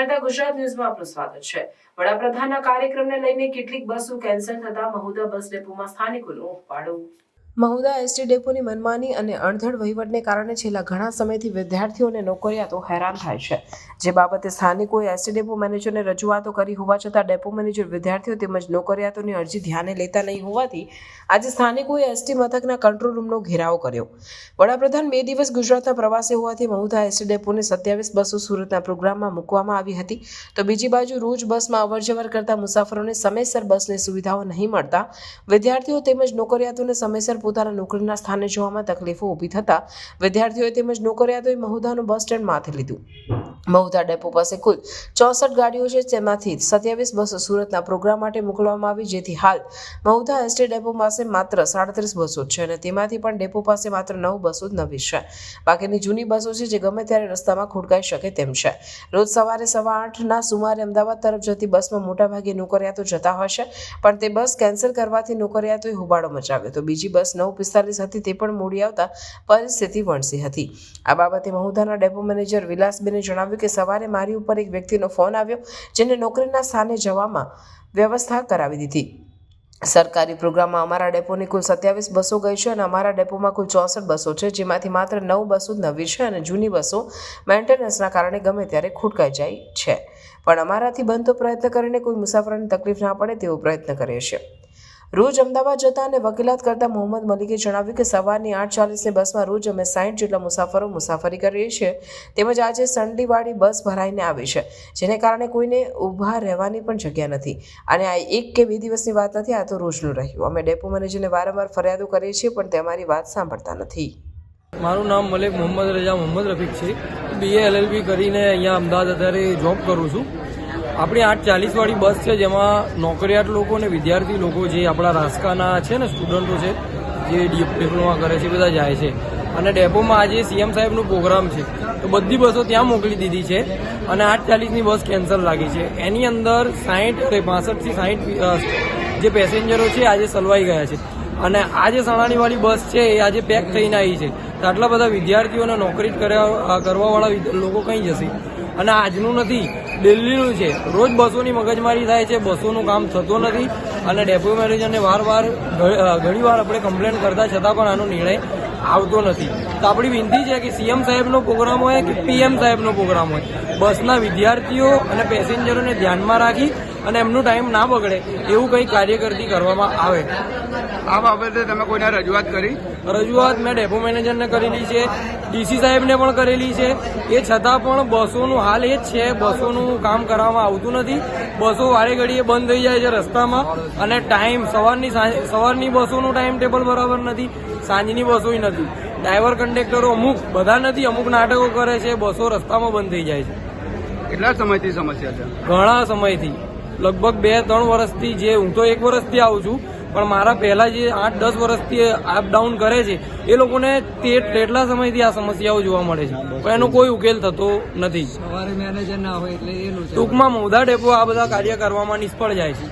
નિખરતા ગુજરાત ન્યૂઝમાં આપનું સ્વાગત છે. વડાપ્રધાનના કાર્યક્રમને લઈને કેટલીક બસો કેન્સલ થતા મહુધા બસ ડેપોમાં સ્થાનિકોનું ઉપાડું મહુધા એસટી ડેપોની મનમાની અને અણધડ વહીવટને કારણે છેલ્લા ઘણા સમયથી વિદ્યાર્થીઓ અને નોકરિયાતો હેરાન થાય છે. જે બાબતે સ્થાનિકોએ એસટી ડેપો મેનેજરને રજૂઆતો કરી હોવા છતાં ડેપો મેનેજર વિદ્યાર્થીઓ તેમજ નોકરિયાતોની અરજી ધ્યાને લેતા નહીં હોવાથી આજે સ્થાનિકોએ એસટી મથકના કંટ્રોલ રૂમનો ઘેરાવ કર્યો. વડાપ્રધાન બે દિવસ ગુજરાતના પ્રવાસે હોવાથી મહુધા એસટી ડેપોની સત્યાવીસ બસો સુરતના પ્રોગ્રામમાં મૂકવામાં આવી હતી. તો બીજી બાજુ રોજ બસમાં અવરજવર કરતા મુસાફરોને સમયસર બસની સુવિધાઓ નહીં મળતા વિદ્યાર્થીઓ તેમજ નોકરિયાતોને સમયસર પોતાના નોકરીના સ્થાને જોવામાં તકલીફો ઊભી થતા વિદ્યાર્થીઓએ તેમજ નોકરિયાતોએ મહુધાનું બસ સ્ટેન્ડ માથે લીધું. મહુધા ડેપો પાસે કુલ ચોસઠ ગાડીઓ છે તેમાંથી સત્યાવીસ બસો સુરતના પ્રોગ્રામ માટે મોકલવામાં આવી, જેથી હાલ મહુધા એસટી ડેપો પાસે માત્ર સાડત્રીસ બસો છે અને તેમાંથી પણ ડેપો પાસે માત્ર નવ બસો જ નવી છે. બાકીની જૂની બસો છે, જે ગમે ત્યારે રસ્તામાં ખોટકાઈ શકે તેમ છે. રોજ સવારે સવા આઠના સુમારે અમદાવાદ તરફ જતી બસમાં મોટાભાગે નોકરિયાતો જતા હોય છે, પણ તે બસ કેન્સલ કરવાથી નોકરિયાતોએ હોબાળો મચાવ્યો તો બીજી બસ નવ પિસ્તાલીસ હતી, તે પણ મોડી આવતા પરિસ્થિતિ વણસી હતી. આ બાબતે મહુધાના ડેપો મેનેજર વિલાસબેને જણાવ્યું કે સવારે મારી ઉપર એક વ્યક્તિનો ફોન આવ્યો, જેને નોકરીના સ્થાને જવામાં વ્યવસ્થા કરાવી દીધી. સરકારી પ્રોગ્રામમાં અમારા ડેપોની કુલ સત્યાવીસ બસો ગઈ છે અને અમારા ડેપોમાં કુલ ચોસઠ બસો છે, જેમાંથી માત્ર નવ બસો નવી છે અને જૂની બસો મેન્ટેનન્સના કારણે ગમે ત્યારે ખૂટકાઈ જાય છે. પણ અમારાથી બનતો પ્રયત્ન કરીને કોઈ મુસાફરોને તકલીફ ના પડે તેવો પ્રયત્ન કરીએ છીએ. રોજ અમદાવાદ જતા અને વકીલાત કરતા મોહમ્મદ મલિકે જણાવ્યું કે સવારની આઠ ચાલીસની બસમાં રોજ અમે સાઠ જેટલા મુસાફરો મુસાફરી કરીએ છીએ. તેમજ આજે સંડીવાળી બસ ભરાઈને આવી છે, જેને કારણે કોઈને ઊભા રહેવાની પણ જગ્યા નથી. અને આ એક કે બે દિવસની વાત નથી, આ તો રોજનું રહ્યું. અમે ડેપો મેનેજરને વારંવાર ફરિયાદો કરીએ છીએ, પણ તે અમારી વાત સાંભળતા નથી. મારું નામ મલિક મોહમ્મદ રજા મોહમ્મદ રફીક છે. બીએ એલએલબી કરીને અહીંયા અમદાવાદ અત્યારે જોબ કરું છું. આપણી આઠ ચાલીસવાળી બસ છે, જેમાં નોકરિયાત લોકો અને વિદ્યાર્થી લોકો જે આપણા રાસકાના છે ને સ્ટુડન્ટો છે, જે ડિપ્લોમા કરે છે બધા જાય છે. અને ડેપોમાં આજે સીએમ સાહેબનો પ્રોગ્રામ છે. તો બધી બસો ત્યાં મોકલી દીધી છે અને આઠ ચાલીસની બસ કેન્સલ લાગી છે. એની અંદર સાહીઠ પાસઠથી સાહીઠ જે પેસેન્જરો છે આજે સલવાઈ ગયા છે. અને આ જે સણાનીવાળી બસ છે એ આજે પેક થઈને આવી છે. તો આટલા બધા વિદ્યાર્થીઓને નોકરી કર્યા કરવાવાળા લોકો કંઈ જશે? અને આજનું નથી. દિલ્હીનું છે. રોજ બસોની મગજમારી થાય છે, બસોનું કામ થતું નથી અને ડેપ્યુ મેનેજરને વાર વાર ઘણી વાર આપણે કમ્પ્લેન કરતા છતાં પણ આનો નિર્ણય આવતો નથી. તો આપણી વિનંતી છે કે સીએમ સાહેબનો પ્રોગ્રામ હોય કે પીએમ સાહેબનો પ્રોગ્રામ હોય, બસના વિદ્યાર્થીઓ અને પેસેન્જરોને ધ્યાનમાં રાખી અને એમનું ટાઈમ ના બગડે એવું કંઈ કાર્યકર્તી કરવામાં આવે. આ બાબતે તમે કોઈને રજૂઆત કરી? રજૂઆત મેં ડેપો મેનેજરને કરેલી છે ડીસી સાહેબને પણ કરેલી છે. એ છતાં પણ બસોનું હાલ એ જ છે બસોનું કામ કરવામાં આવતું નથી. બસો વારે ઘડીએ બંધ થઈ જાય છે રસ્તામાં અને ટાઈમ સવારની સવારની બસોનું ટાઈમ ટેબલ બરાબર નથી સાંજની બસોય નથી. ડ્રાઈવર કંડક્ટરો અમુક બધા નથી અમુક નાટકો કરે છે બસો રસ્તામાં બંધ થઈ જાય છે. કેટલા સમયથી સમસ્યા છે? ઘણા સમયથી. લગભગ બે ત્રણ વર્ષથી જે હું તો એક વર્ષથી આવું છું પણ મારા પહેલા જે આઠ દસ વર્ષથી અપ ડાઉન કરે છે એ લોકોને તે તેટલા સમયથી આ સમસ્યાઓ જોવા મળે છે. પણ એનો કોઈ ઉકેલ થતો નથી. સવારે મેનેજર ના હોય એટલે ટૂંકમાં મોદા ડેપો આ બધા કાર્ય કરવામાં નિષ્ફળ જાય છે.